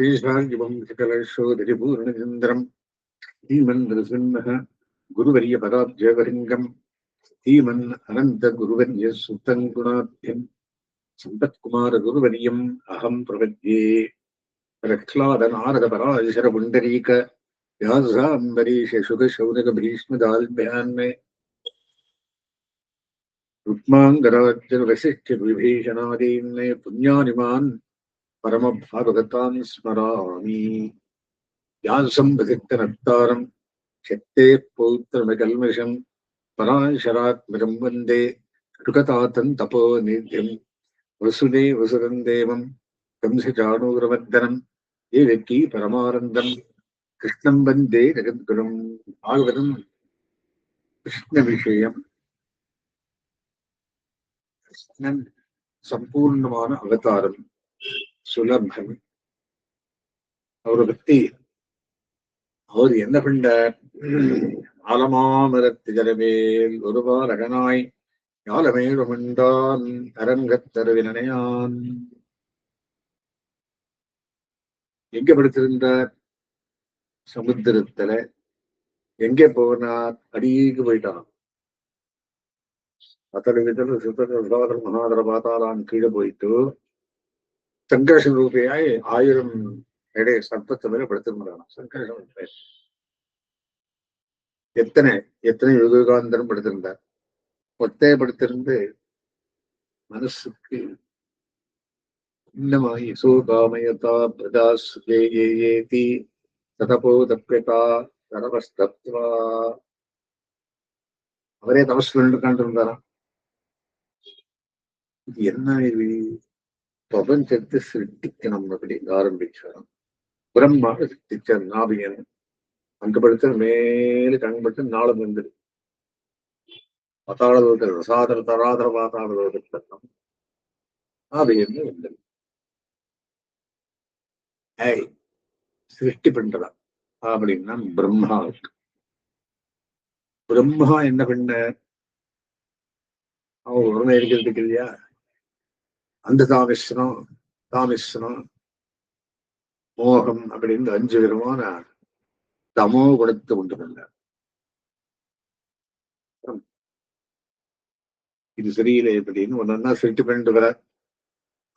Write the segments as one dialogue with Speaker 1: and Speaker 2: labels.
Speaker 1: ஸ்ரீசாங்கிவம்சகலசோதரிபூர்ணச்சந்திரம் ஸ்ரீமந்திரசிம்ம குருவரிய பதாப்ஜவரிங்கம் ஸ்ரீமன் அனந்த குருவரிய சுத்தம் குணாத்யம் சம்பத்குமார குருவரியம் அகம் பிரபத்யே பிரஹ்லாத நாரத பராசர புண்டரீக வியாசாம்பரீஷ சுக சௌனக பீஷ்மதால்பியான்மே ருக்மாங்கராஜ வசிஷ்ட விபீஷணாதீன்னே புண்ணியானிமான் பரமபாகவதாம் ஸ்மராமி யாசம் பகித்த நத்தாரம் சக்தே பௌத்திரம கல்மிஷம் பராசராத்மகம் வந்தே ருகதாத்தன் தபோ நித்யம் வசுதே வசுதந்தேவம் கம்சஜானூரமர்தனம் ஏழக்கி பரமானந்தம் கிருஷ்ணம் வந்தே ஜெகத்குரும் பாகவதம் கிருஷ்ண விஷயம் கிருஷ்ணன் சம்பூர்ணமான அவதாரம் சுலபன் அவரை பக்தி. அவர் என்ன பண்ணார் ஆலமாமரத்து ஜலவேல் ஒருவார் அகனாய் யாலமேழுமண்டான் அரங்கத் தருவினையான் எங்க படுத்திருந்தார்? சமுத்திரத்துல. எங்கே போனார்? அடிக்கு போயிட்டான். அத்தனை விதத்துல சுத்தர மகாதர பாத்தாளான் கீழே போயிட்டு சங்கர்ஷன் ரூபியாய் ஆயிரம் எடை சர்ப்பத்தை மேல படுத்திருந்தான் சங்கர்ஷன் பேர் எத்தனை எத்தனை யுகாந்தரம் படுத்திருந்தார். ஒத்தையப்படுத்திருந்து மனசுக்கு இன்னமாய் சோகாமயதா பிரதாஸ் ஏ ஏ தி ததபோ தப்பியதா தரவஸ்தத்வா அவரே தபஸ் பண்ணிட்டு உட்காந்துருந்தாராம் இது என்ன இது? பிரபஞ்சத்தை சிருஷ்டிக்கணும் அப்படி ஆரம்பிச்சாராம் பிரம்மா சிருஷ்டிச்சார் நாபியன் அங்க படுத்த மேல கண் படுத்து நாளும் வந்துடு பாத்தாள ரசாதர தராதர பாத்தாள நாபியன் வந்தது ஏய் சிருஷ்டி பண்றதா? அப்படின்னா பிரம்மா. பிரம்மா என்ன பண்ண? அவங்க உடனே இருக்கிறதுக்கு இல்லையா? அந்த தாமிஸ்ரம் தாமிஸ்ரம் மோகம் அப்படின்னு அஞ்சு விதமான தமோ குணத்தை கொண்டு வந்தார். இது சரியில்லை அப்படின்னு ஒன்னா சிருஷ்டி பண்ணிட்டு வர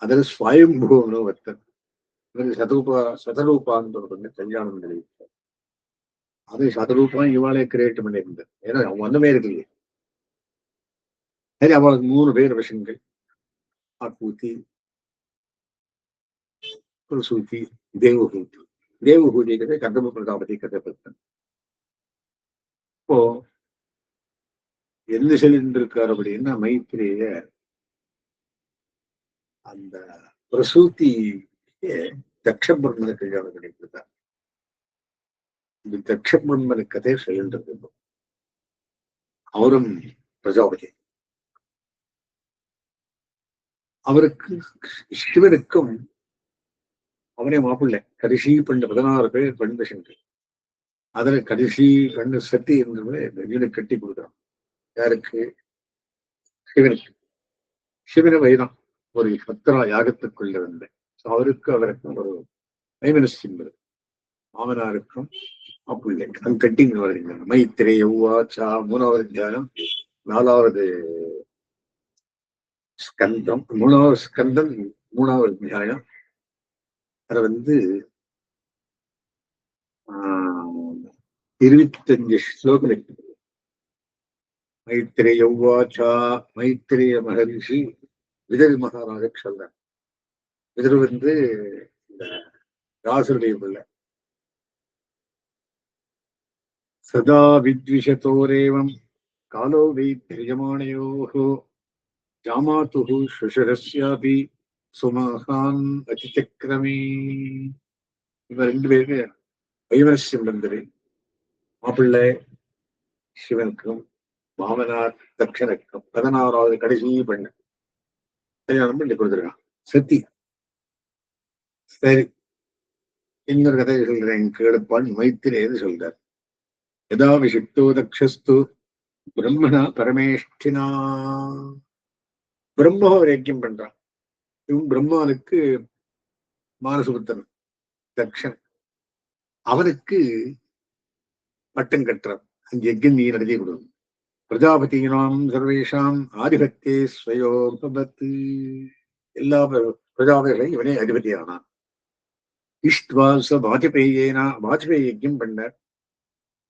Speaker 1: அதில் ஸ்வயம்பூன்னு ஒருத்தர் சதரூபா சதரூபான்னு வந்து கல்யாணம் நினைவிட்டார் அது சதரூபா இவாளே கிரியேட் பண்ணியிருந்தார். ஏன்னா அவன் ஒண்ணுமே இருக்கலையே. சரி அவளுக்கு மூணு பேர் விஷயங்கள் ஆக்கூத்தி பிரசூத்தி தேவஹூதி தேவகூதி கதை கந்தம பிரதாபத்தை கதை இப்போ என்ன சொல்லிட்டு அப்படின்னா மைத்திரிய அந்த பிரசூத்தி தக்ஷ பிரம்மன கல்யாணம் கிடைக்குதா இந்த தக்ஷ கதை சொல்லின்றது அவரும் பிரஜாபதி அவருக்கு சிவனுக்கும் அவனே மாப்பிள்ளை. கடைசி பெண்ணு பதினாறு பேர் பெண் பசங்க அதுல கடைசி பெண்ணு சத்தி இருந்தவங்க வீடு கட்டி கொடுக்குறான் யாருக்கு? சிவனுக்கு. சிவன வயதான் ஒரு பத்திரா யாகத்துக்குள்ள இருந்தேன் அவருக்கு அவருக்கும் ஒரு மைமனஸ்யம் வருது மாமனாருக்கும் மாப்பிள்ளை அங்க கட்டிங் வருதுங்க மைத்திரை எவ்வாச்சா மூணாவது தியானம் நாலாவது ஸ்கந்தம் மூணாவது ஸ்கந்தம் மூணாவது அத்தியாயம். அது வந்து இருபத்தஞ்சு ஸ்லோகம் இருக்குது மைத்திரேய உவாச்சா மைத்திரேய மகரிஷி விதவி மகாராஜ சொல்றார். விதர் வந்து இந்த ராசருடைய பிள்ளை. சதா வித்விஷதோரேவம் காலோ வைத்திரியமானயோகோ ஜாமாத்து சுஷரஸ்யாபி சுமகான் அதிச்சக்கிரமே இவ ரெண்டு பேருமே வைமனசியம் நடந்தது மாப்பிள்ளை சிவனுக்கும் மாமனார் தக்ஷனுக்கும் பதினாறாவது கடைசி பெண்ணு. கல்யாணம் பண்ணி கொடுத்துருக்கான். சத்தி. சரி. இன்னொரு கதை சொல்றேன் கேளுப்பான் மைத்திரேன்னு சொல்றார். எதா விஷிப்தோ தக்ஷஸ்து பிரம்மணா பரமேஷ்டினா. பிரம்ம ஒரு ஐக்கியம் பண்றான். இவன் பிரம்மானுக்கு மானசுபுத்தன் தக்ஷன். அவனுக்கு பட்டம் கட்டுறான். அங்கே யஜ்யம் நீ நடத்தி கொடுக்கும் பிரஜாபதியினாம் சர்வேஷாம் ஆதிபத்தியே ஸ்வயோபத்து எல்லா பிர- பிரஜாபதிகளையும் இவனே அதிபதியானான். இஷ்ட்வாச வாஜ்பேயேனா வாஜ்பேயி யஜ்யம் பண்ணார்.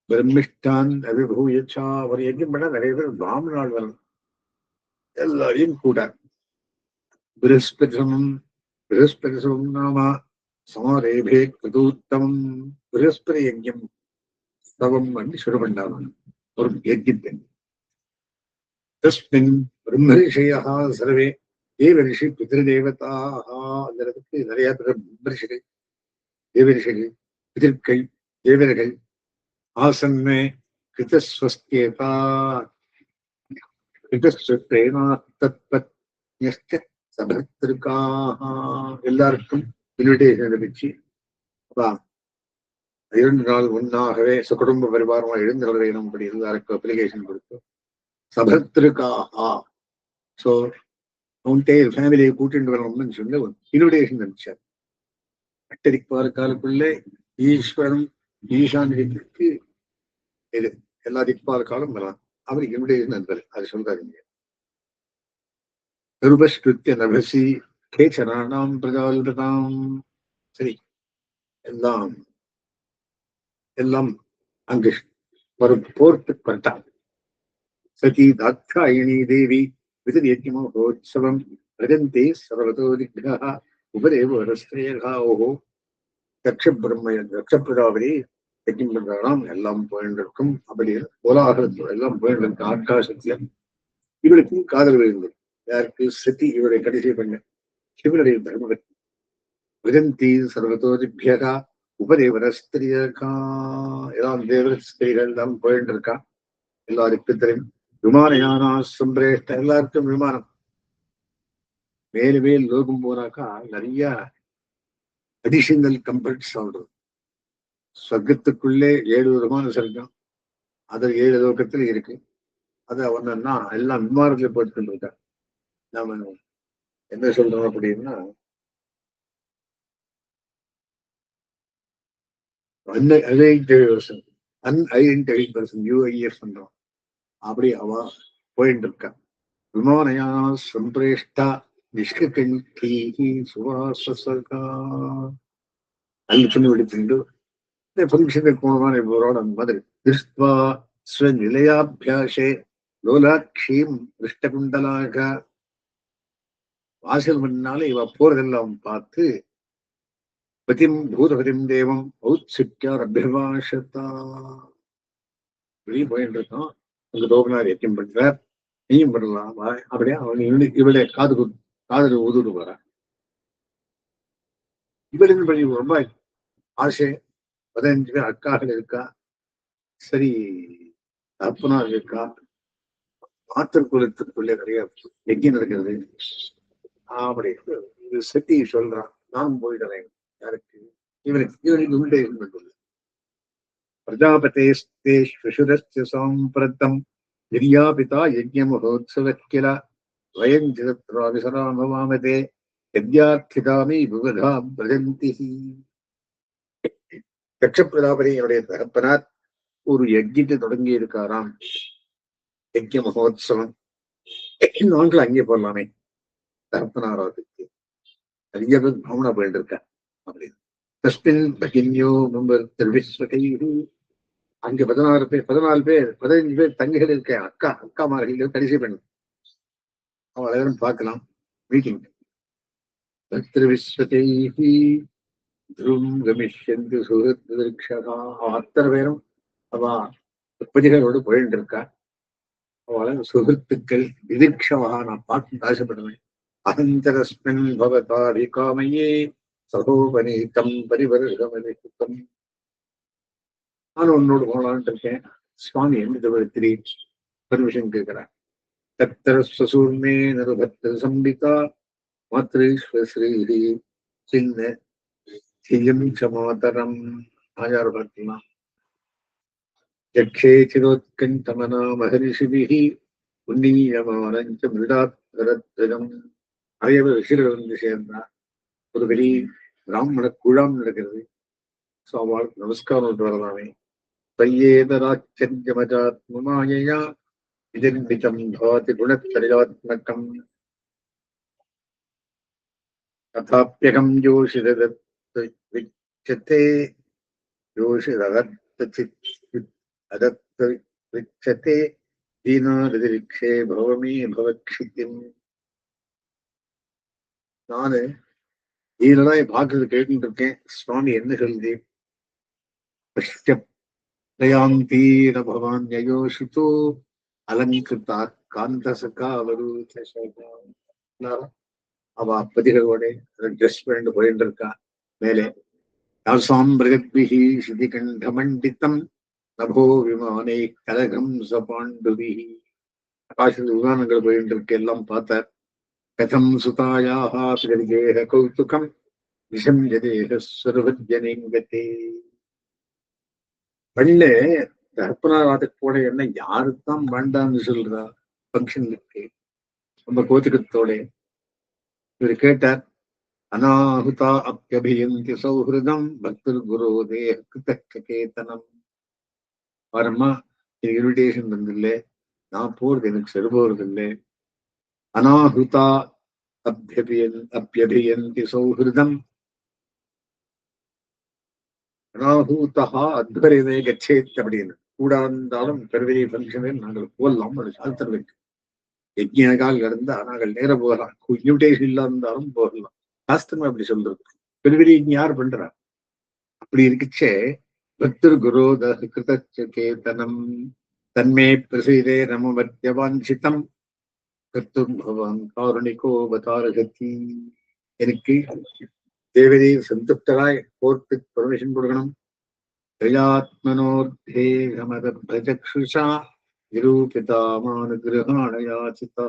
Speaker 1: பிரம்மிஷ்டான் அபிபூயச்சா அவர் யஜ்யம் பண்ண நிறைய பேர் பிராமணாள் வரணும் எல்லாரையும் கூட. பிருஸ்பதிசமம் பிருஹஸ்பதிசமம் நாம சமரேபே கிருதூத்தமம் பிருஹஸ்பதி யஜ்யம் தவம் அப்படி சுடப்பண்டாமன் ஒரு யஜ்யத்தின் தஸ்மின் பிரம்ம ரிஷயா சர்வே தேவ ரிஷி பிதிருதேவதாக அந்த இடத்துக்கு நிறைய பேர் பிரம்ம ரிஷிகள் தேவ ரிஷிகள் பிதிர்க்கள் தேவர்கள் ஆசன்மே கிருதஸ்வஸ்தியதா கிருதஸ்வத்தேனா சபத்திருக்காக எல்லாருக்கும் இன்விடேஷன் அனுப்பிச்சு அப்பா இரண்டு நாள் முன்னாகவே சுகுடும்ப பரிவாரமா எழுந்து வேணும் அப்படி எல்லாருக்கும் அப்ளிகேஷன் கொடுத்து சபத்திருக்காக ஸோ அவன்கிட்டே ஃபேமிலியை கூட்டிட்டு வரணும்னு சொல்லி இன்விடேஷன் அனுப்பிச்சார். அட்டதிக்கு காலக்குள்ளே ஈஸ்வரன் ஈசான்யத்துக்கு இது எல்லா திக்பால் காலம் வரலாம். அவர் என்னுடைய நண்பர். அது சொல்றாருங்க நிருபஸ்கிருத்திய நபசி கேச்சனானாம் பிரஜால்பதாம் சரி. எல்லாம் எல்லாம் அங்கு வரும் போர்த்து பட்டான் சதி தாட்சாயணி தேவி விதிரியஜ்யமோத்சவம் ரஜந்தே சர்வதோதிகா உபதேவ ரஸ்தேகாவோ தக்ஷ பிரம்ம தக்ஷ பிரஜாபதி யஜ்யம் பண்றாராம் எல்லாம் போயிட்டு இருக்கும் அப்படி கோலாகலத்தில் எல்லாம் போயிட்டு இருக்கு ஆகாசத்துல இவளுக்கும் காதல் விழுந்தது யாருக்கு? சதி இவருடைய கடைசி பண்ண. சிவனுடைய தர்மபத்தி விதந்தி சர்வதோதிபியகா உபதேவர ஸ்திரியகா எல்லாம் தேவர ஸ்திரீகள் எல்லாம் போயிட்டு எல்லாருக்கும் தெரியும். விமானயானா சம்பிரேஷ்ட எல்லாருக்கும் விமானம். மேல மேல் லோகம் போனாக்கா நிறைய அடிஷனல் கம்பர்ட்ஸ் ஆகுது சொர்க்கத்துக்குள்ளே ஏழு விதமான சொர்க்கம் அது ஏழு லோகத்துல இருக்கு. அது ஒன்னா எல்லாம் விமானத்துல போட்டு இருக்கா நாம என்ன சொல்றோம் அப்படின்னா அன்ஐடென்டிஃபைட் பர்சன் பர்சன் யூஐஎஃப் பண்றோம் அப்படி அவ போயிட்டு இருக்கா. விமானயா சம்பிரேஷ்டா நிஷ்ககண்டீ சுவாசசகா. நல்ல சொல்லி விடுத்துண்டு இந்த ஃபங்க்ஷனுக்கு போனதான் இவரோட மாதிரி திருஷ்வா ஸ்வநிலையாபியாசே லோலாட்சியும் திருஷ்டகுண்டலாக வாசல் முன்னால இவ போறதெல்லாம் பார்த்து பதிம் பூதபதிம் தேவம் ஔத்சித்யார் அபிபாஷதா வெளியே போயிட்டு இருக்கோம் அங்க தோபனார் யத்தியம் பண்றார். நீயும் பண்ணலாம் அப்படியே அவன் இவளே இவளை காது குத்து- ஊதுட்டு போறான் இவளின் படி ரொம்ப ஆசை பதினஞ்சு பேர் அக்காகள் இருக்கா? சரி தப்புனார் இருக்கா? மாத்தர் குலத்துக்குள்ளே நிறைய எங்கே நடக்கிறது? அப்படின்னு இது சத்தி சொல்றான். நான் போயிடுறேன். யாருக்கு? இவனுக்கு இவனுக்கு உண்டே இருந்துள்ள பிரஜாபதேஸ்தே ஸ்வசுரஸ்ய சாம்பிரத்தம் நிர்யாபிதா யஜ்ய மகோத்சவ கில வயம் ஜிதத்ரா விசராமவாமதே யத்யார்த்திதாமி விவதா பிரஜந்தி தட்ச என்னுடைய தகப்பனார் ஒரு யஜ்யத்தை தொடங்கி இருக்காராம் யஜ்ய மகோத்சவம். நாங்களும் அங்கே போடலாமே தகப்பனாராவதுக்கு நிறைய பேர் பவனா போயிட்டு இருக்கா அப்படின்னு தஸ்மின் பகின்யோ மெம்பர் திருவிஸ்வகையு அங்க பதினாறு பேர் பதினாலு பேர் பதினஞ்சு பேர் தங்கைகள் இருக்க அக்கா அக்கா மார்கள் கடைசி பெண். அவள் எல்லாரும் பார்க்கலாம் மீட்டிங் திருவிஸ்வகைஹி. துரும் கமிஷ்யந்து சுகத்ஷகா அத்தனை பேரும் அவ உற்பத்திகளோடு போயிட்டு இருக்கா அவளை சுகத்துக்கள் திதிக்ஷமாக நான் பார்த்து ஆசைப்படுவேன் அகந்தரஸ்மின் பவதாரி காமையே சகோபனீதம் பரிவர்கமனிதம் நான் உன்னோடு போகலான்ட்டு இருக்கேன். சுவாமி எந்த விதத்திலே பர்மிஷன் கேட்கிறேன் தத்தர சசூர்மே நிருபத்திர சம்பிதா மாத்ரீஸ்வஸ்ரீ சின்ன தியம் சமாதரம் ஆயார் பார்க்கலாம் யக்ஷேதிரோத்கண்டமனா மகரிஷிபிகி புண்ணியமானஞ்ச மிருடாத்வரம் நிறைய பேர் ரிஷிகள் வந்து சேர்ந்தார் ஒரு பெரிய பிராமண குழாம் நடக்கிறது ஸோ அவளுக்கு நமஸ்காரம் வரலாமே தையேதராச்சரியமஜாத்மமாயையா விஜன்பிதம் பவதி குணச்சரியாத்மகம் ததாப்பியகம் ஜோஷிதத் விச்சத்தை யோஷிரகத்ததத்தே தீனாதிரிக்ஷே பவமி பவக்ஷிதிம் நானு இதெல்லாம் என் பாக்குறது கேட்டுட்டு இருக்கேன் சுவாமி என்ன சொல்லுது பிரயாந்தீர பவான் யயோஷிதோ அலங்கிருத்தா காந்தசக்கா அவரு அவ அப்பதிகளோட ட்ரெஸ் பண்ணிட்டு போயிட்டு இருக்கா மேலே. யாசாம் பிரகத்பிஹி சிதிகண்டமண்டித்தம் நபோ விமானே கலகம் சபாண்டுபிஹி. ஆகாசத்து விமானங்கள் போயிட்டு இருக்கு எல்லாம் பார்த்தார். கதம் சுதாயாக பிரதிகேக கௌதுகம் விஷம்யதேக சர்வஜனேங்கத்தே பள்ள தர்ப்பணாராத்துக்கு போட என்ன யாருத்தான் வேண்டாம்னு சொல்றா ஃபங்க்ஷனுக்கு ரொம்ப கோத்திரத்தோட இவர் கேட்டார் அநாகுதா அப்பியபியந்தி சௌஹிருதம் பக்தர் குரு தேக கிருத்தகேதனம் பாரம்மா எனக்கு இன்விடேஷன் வந்தில்ல நான் போறது எனக்கு சரி போறது இல்லை அநாகுதா அபியபியன் அப்பியபியந்தி சௌஹிருதம். அனாஹூதா அத்வரிதே கச்சேத் அப்படின்னு. கூட இருந்தாலும் பெருவெளி ஃபங்க்ஷனில் நாங்கள் போகலாம் ஒரு சாஸ்திரம் இருக்கு யஜ்யகால் இருந்தா நாங்கள் நேரம் போகலாம். இன்விடேஷன் இல்லா இருந்தாலும் போகலாம். சாஸ்திரமா அப்படி சொல்றது. பெருவெளி யார் பண்றா அப்படி இருக்குச்சே. பக்தர் குரோத கிருதச்சேதனம் தன்மே பிரசீதே நமவத்தியவாஞ்சிதம் கர்த்தும் பவான் காருணிகோ அவதாரகத்தி எனக்கு தேவதையை சந்துப்தராய் கோர்ட்டுக்கு பர்மிஷன் கொடுக்கணும். பிரஜாத்மனோர்த்தேகமதபிரஜக்ஷுஷா நிரூபிதாமானுகிரகாணயாச்சிதா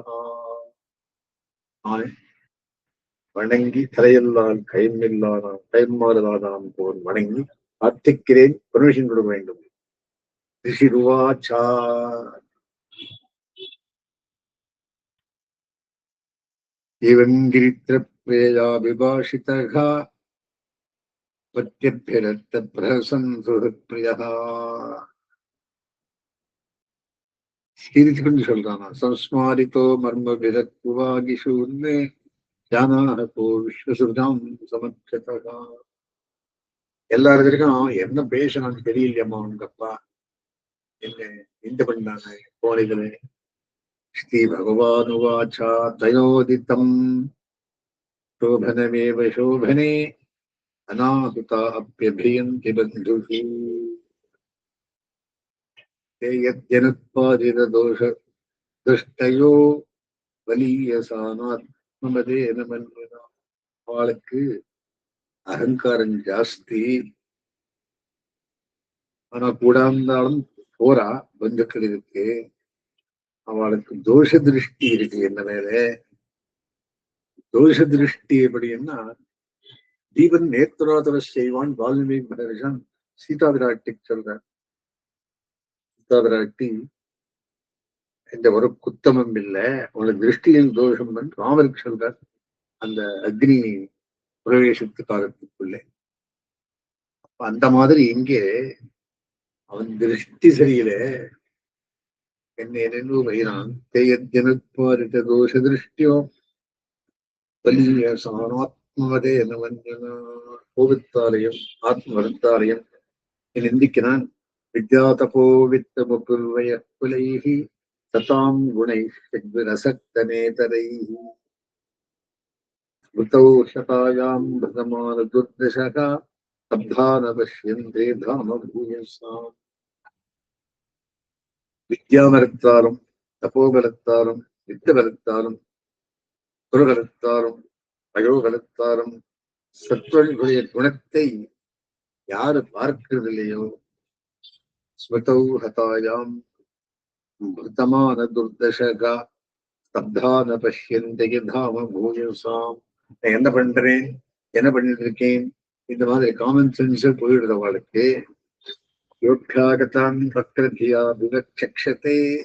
Speaker 1: வணங்கி தலையெல்லாம் கைமில்லாதாம் கைமாறுதாதாம் போல் வணங்கி அர்த்திக்கிறேன் பர்மிஷன் கொடுக்க வேண்டும். ரிஷிருவாச்சா இவங்கிரித்திரப்ரேயா விபாஷிதா பத்தியபிரத்த பிரசன் சுகப்பிரியா சிரித்து சொல்றானா சம்ஸ்மாரித்தோ மர்ம விதக்குவாகிஷூர்னு தியானாக போ விஸ்வசுதாம் சமர்த்தகா எல்லாருக்கும் என்ன பேசணும்னு தெரியலையம்மா உங்கப்பா என்ன இந்த பண்ணாங்க கோழிகளே ஸ்ரீ பகவானுவாச்சா தயோதித்தம். சோபனமேவ சோபனே அநாகுதா அப்பியபியந்தி பந்துகி. தேயத்யனுத்பாதித தோஷ துஷ்டயோ வலியசானாத் வலியசானாத்மதேன மன்மனா அவளுக்கு அகங்காரம் ஜாஸ்தி. ஆனா கூட இருந்தாலும் போறா பந்துக்கள் இருக்கு அவளுக்கு தோஷ திருஷ்டி இருக்கு என்ன மேல? தோஷ திருஷ்டி எப்படின்னா தீபன் நேத்ரோதர செய்வான் வால்மீகி மகர்ஷன் சீதா விராட்டிக்கு சொல்றார். சீதா விராட்டி எந்த ஒரு குத்தமும் இல்லை. உங்களுக்கு திருஷ்டியில் தோஷம் ராமருக்கு சொல்றார் அந்த அக்னி பிரவேசத்து காலத்துக்குள்ளே அந்த மாதிரி இங்கே அவன் திருஷ்டி சரியில்லை நினைவு வைரான் தேயஜனுத்பாரித தோஷ திருஷ்டியோ வலிய சாணாத்மவதே நவஞ்சன கோவித்தாலயம் ஆத்மவருத்தாலயம் நிந்திக்கிறான். வித்யாதபோ வித்த முகுர்வய குலைஹி சதாம் குணை ரசக்தனேதரைஹி ஸ்மிருதௌ சதாயாம் பிரதமான துர்தசகா சப்தான பஷ்யந்தே தாம பூயசாம் வித்யாபலத்தாலும் தபோபலத்தாலும் வித்தபலத்தாலும் குருபலத்தாலும் அயோபலத்தாலும் சத்வனுடைய குணத்தை யாரு பார்க்கிறதில்லையோ? இல்லையோ ஹதாயாம் மிருதமான ஸ்தப்தான பஷ்யந்தைய தாம பூயசாம் நான் என்ன பண்றேன்? என்ன பண்ணிட்டு இருக்கேன் இந்த மாதிரி காமன் சென்ஸ் போயிடுது அவளுக்கு யோக்யாகதான் பக்ரதியா விவக்ஷக்ஷதே.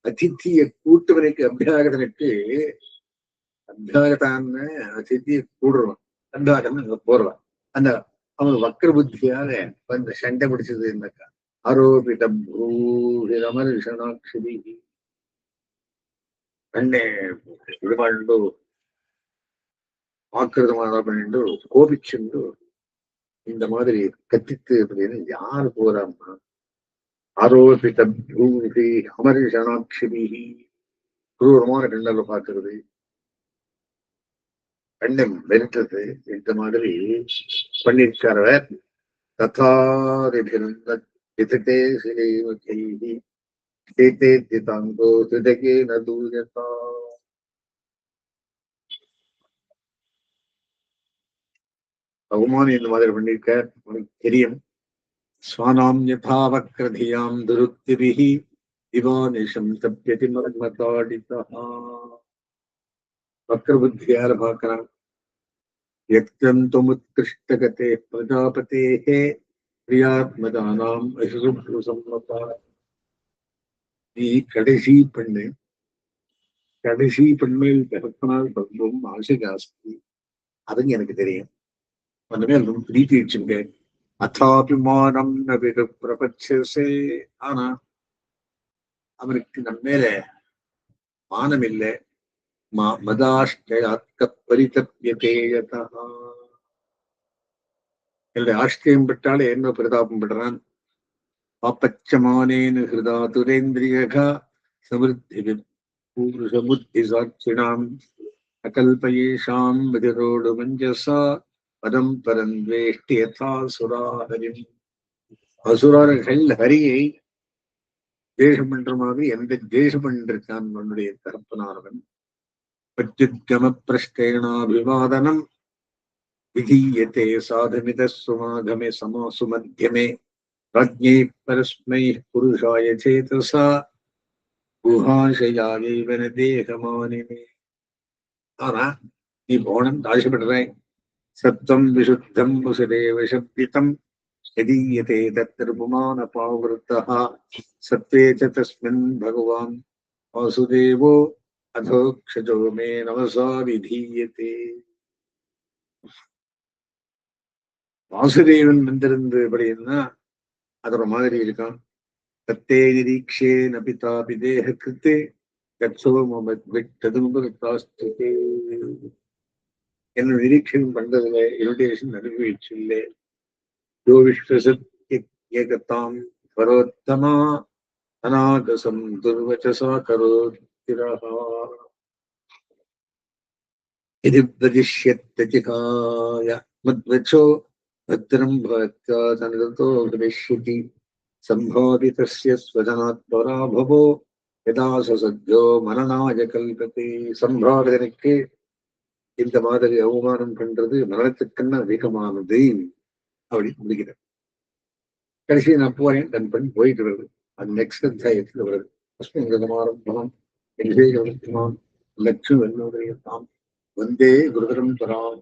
Speaker 1: அதித்திய கூட்டுவனுக்கு அபியாகதனுக்கு அபியாகத்தான்னு அதித்திய கூடுறோம் அபியாகதன் போடுறான். அந்த அவன் வக்கர புத்தியால வந்து சண்டை பிடிச்சது என்னக்கா? ஆரோபித கண்ணே இது ஆக்கிரதமான ஆக்கிரதமாக பண்ணிட்டு கோபிச்சுண்டு இந்த மாதிரி கத்தித்து அப்படின்னு யார் போறாம்மா ஆரோபித பூமி அமர்ஷனாட்சிபிகி குரூரமான கண்ணால பார்க்கிறது. கண்ணை வெறுத்தது இந்த மாதிரி பண்ணிருக்காரவர் தத்தாரிபிருந்த விதத்தே சிலைவகைஹி தேதே திதாங்கோ திதகே நதூயதா பகவான் இந்த மாதிரி பண்ணிருக்க உனக்கு தெரியும் ஸ்வானாம் யதாவக்ரதியாம் துருத்திபிஹி திவானிஷம் தப்பியதி மர்மதாடிதா வக்ரபுத்தியால பார்க்கிறான் யக்தந்துமுத்கிருஷ்டகதே பிரஜாபதேஹே கிரியாத்மகானாம் அசுசுப்ரு சம்மதா நீ கடைசி பெண்ணு கடைசி பெண்மையில் பிறப்பினால் ரொம்ப ஆசை ஜாஸ்தி அதுங்க எனக்கு தெரியும்। ஒன்றுமே மேல் பிரீத்தி வச்சுங்க அத்தாபிமானம் நபிக பிரபச்சசே। ஆனா அவனுக்கு நம்ம மேல மானம் இல்லை மா மதாஷ்டயாத்க பரிதப்பியதேயதா என்னுடைய ஆஷ்டியம் பெற்றால் என்ன பிரதாபம் படுறான் பாப்பச்சமானேன ஹிருதா துரேந்திரியகா சமிருத்தி பூருஷமுத்தி சாட்சிணாம் அகல்பயேஷாம் விதிரோடு மஞ்சசா பதம் பரந்தேஷ்டி யதா சுராஹரிம் அசுரார்கள் ஹரியை தேசம் பண்ற மாதிரி எந்த தேசம் பண்ணிருக்கான் உன்னுடைய தரப்பனானவன் பத்யுத்கம பிரஷ்டேனாபிவாதனம் विधीयते साधमित सुमागमे समासु मध्यमे प्रज्ञे परस्मै पुरुषाय चेतसा ഗുഹാശയാകൈവ ദേഹമാനിമേ അതാ ഈ ബോണം ആവശ്യപ്പെട്ടതായി സത്വം വിശുദ്ധം വസുദേവ ശബ്ദിതം ശരീയത്തെ തത്രുപമാന പാവൃത്ത സത്വേ ച തസ്മിൻ ഭഗവാൻ വാസുദേവോ അധോക്ഷജോ മേ നവസാ വിധീയത്തെ வாசுதேவன் வந்திருந்து அப்படின்னா அது ஒரு மாதிரி இருக்கான் கத்தே நிரீக்ஷே நபிதா பிதேக கிருத்தே விட்டதும்பே என்ன நிரீட்சணம் பண்றதுல இன்விடேஷன் அனுபவிச்சு இல்லை. யோ விஸ்வசத்யேகதாம் பரோத்தமா அநாகசம் துர்வச்சசா கரோத்திரஹா. இது பிரதிஷ்யத்தஜிகாய மத்வச்சோ भद्रं भवत्या तनदतो भविष्यति सम्भावितस्य स्वजनात् पराभवो यदा ससद्यो மரணாய கல்பத்தை சம்பாவிதனுக்கு இந்த மாதிரி அவமானம் பண்றது மரணத்துக்குன்னு அதிகமானது அப்படி முடிக்கிறார் கடைசி நான் போறேன் தன் பெண் போயிட்டு வருது அது நெக்ஸ்ட் அத்தியாயத்தில் வருது அஸ்மிங்கதமாரம்பம் எங்கே கவனிக்குமாம் லட்சும் என்னுடைய தாம் வந்தே குருதரம் பராம்